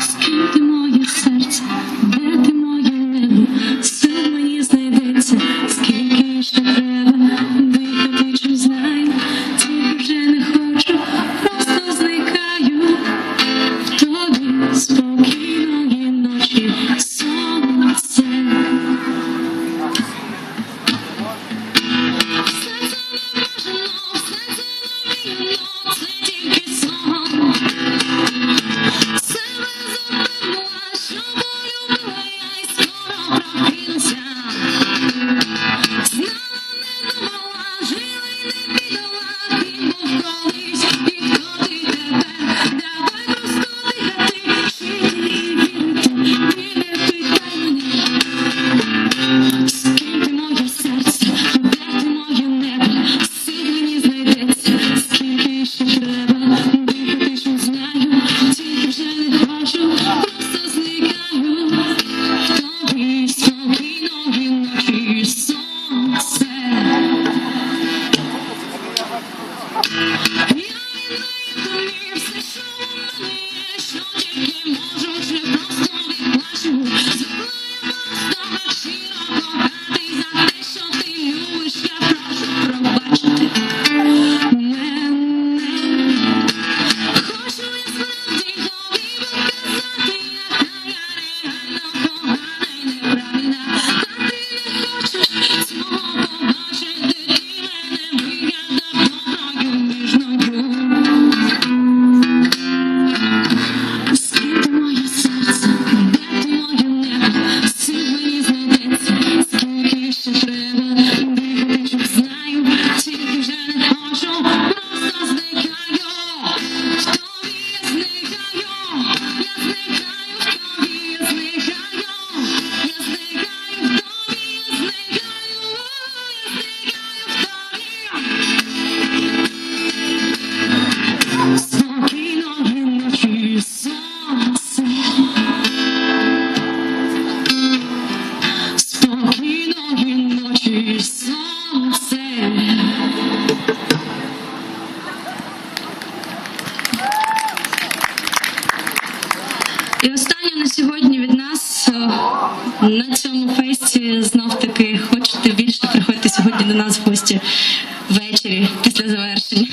Скільки моє серце. цьому фесті знов таки хочете більше, приходити сьогодні до нас в гості ввечері після завершення.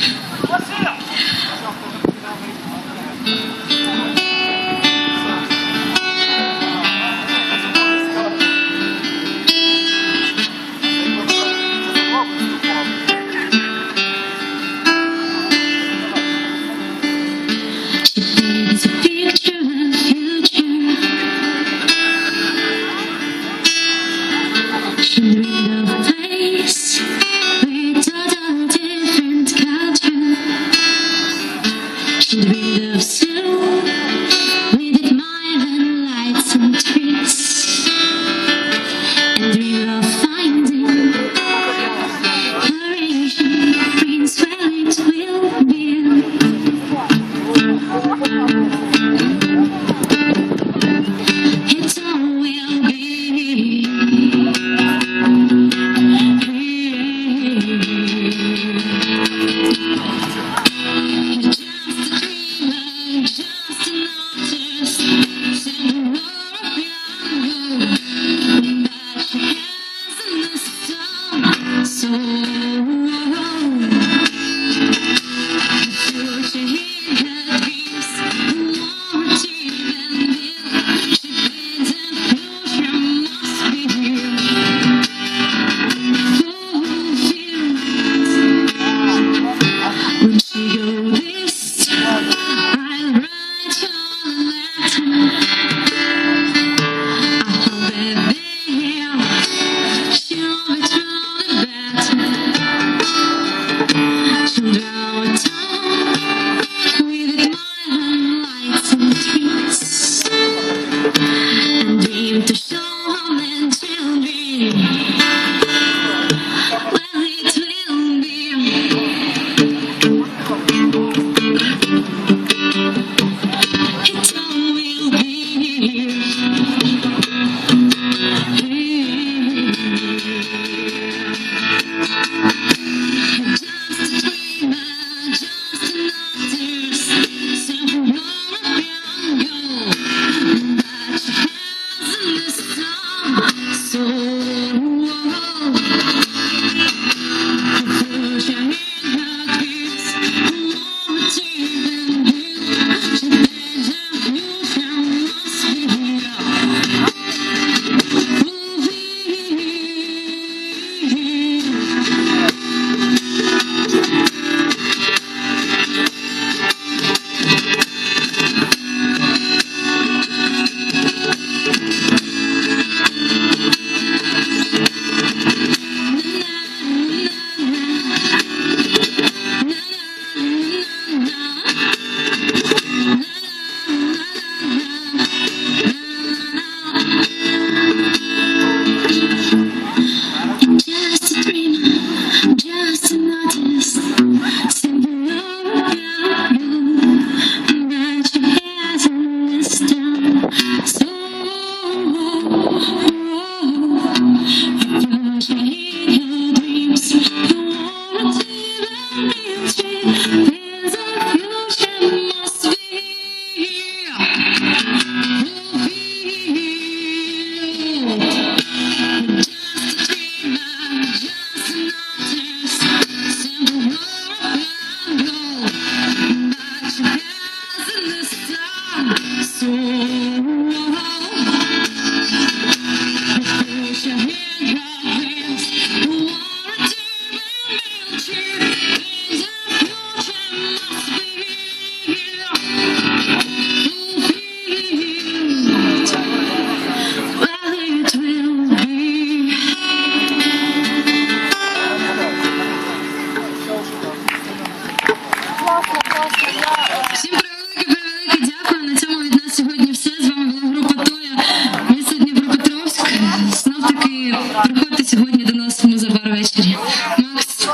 Київ. Приходьте сьогодні до нас в музей ввечері. Макс.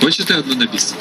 Хочете одну на біс?